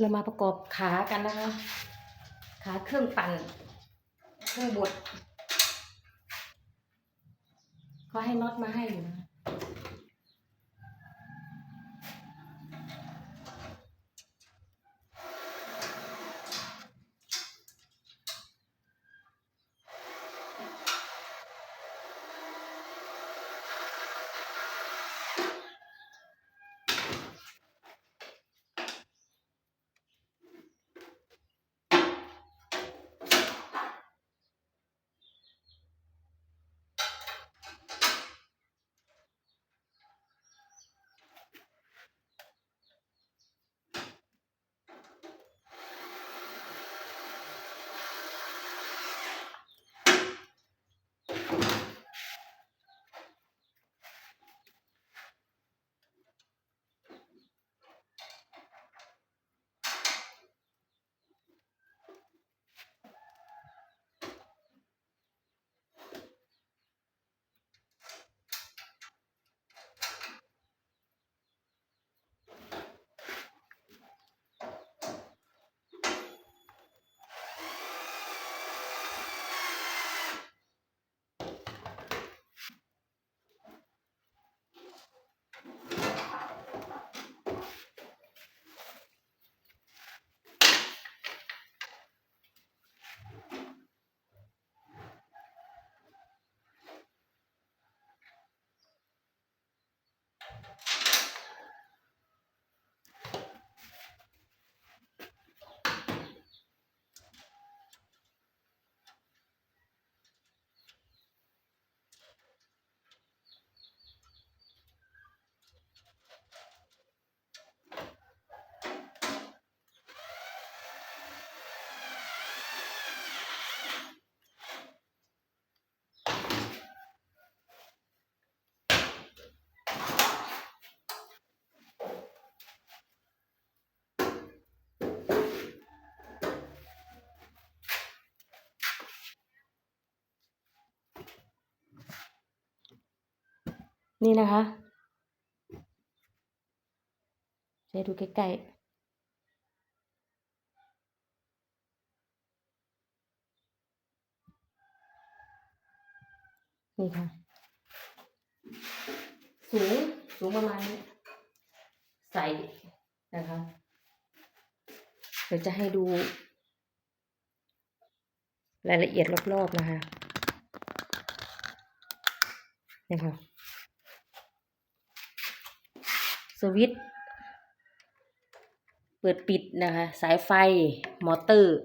เรามาประกอบขากันนะคะ ขาเครื่องปั่น เครื่องบดเขาให้น็อตมาให้อยู่นะ นี่นะคะจะดูใกล้ๆนี่ค่ะ สูง สูงประมาณนี้ใส่นะคะ เดี๋ยวจะให้ดู รายละเอียดรอบๆนะคะนี่ค่ะ สวิตช์เปิดปิดนะคะ สายไฟมอเตอร์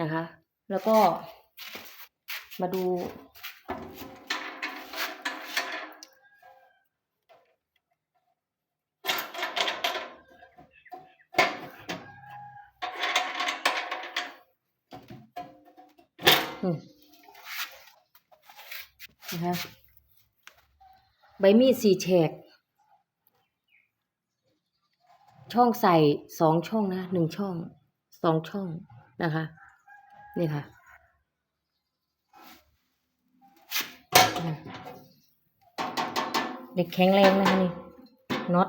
นะคะ แล้วก็มาดู นะคะ ใบมีดสี่แฉก ช่องใส่สองช่องนะหนึ่งช่องสองช่องนะคะ นี่ค่ะเด็กแข็งแรงนะคะนี่น็อต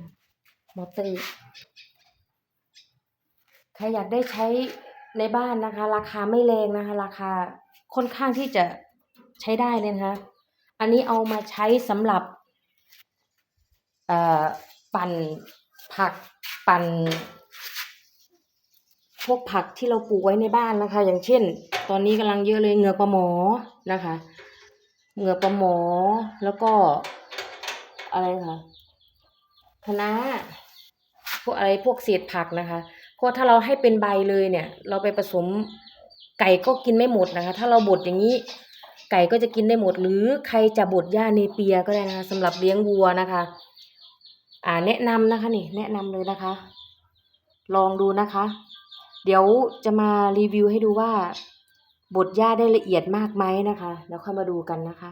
มมอเตอร์ใครอยากได้ใช้ในบ้านนะคะ ราคาไม่แรงนะคะ ราคาค่อนข้างที่จะใช้ได้เลยนะคะ อันนี้เอามาใช้สำหรับปั่นผักปั่นพวกผักที่เราปลูกไว้ในบ้านนะคะ อย่างเช่น ตอนนี้กำลังเยอะเลยเงือกปลาหมอนะคะเงือกปลาหมอแล้วก็อะไรคะคะน้าพวกอะไรพวกเศษผักนะคะ เพราะถ้าเราให้เป็นใบเลยเนี่ย เราไปผสมไก่ก็กินไม่หมดนะคะ ถ้าเราบดอย่างนี้ ไก่ก็จะกินได้หมด หรือใครจะบดหญ้าเนเปียก็ได้นะคะสำหรับเลี้ยงวัวนะคะ อ่าแนะนำนะคะนี่แนะนำเลยนะคะ ลองดูนะคะ เดี๋ยวจะมารีวิวให้ดูว่าบดหญ้าได้ละเอียดมากไหมนะคะ แล้วค่อยมาดูกันนะคะ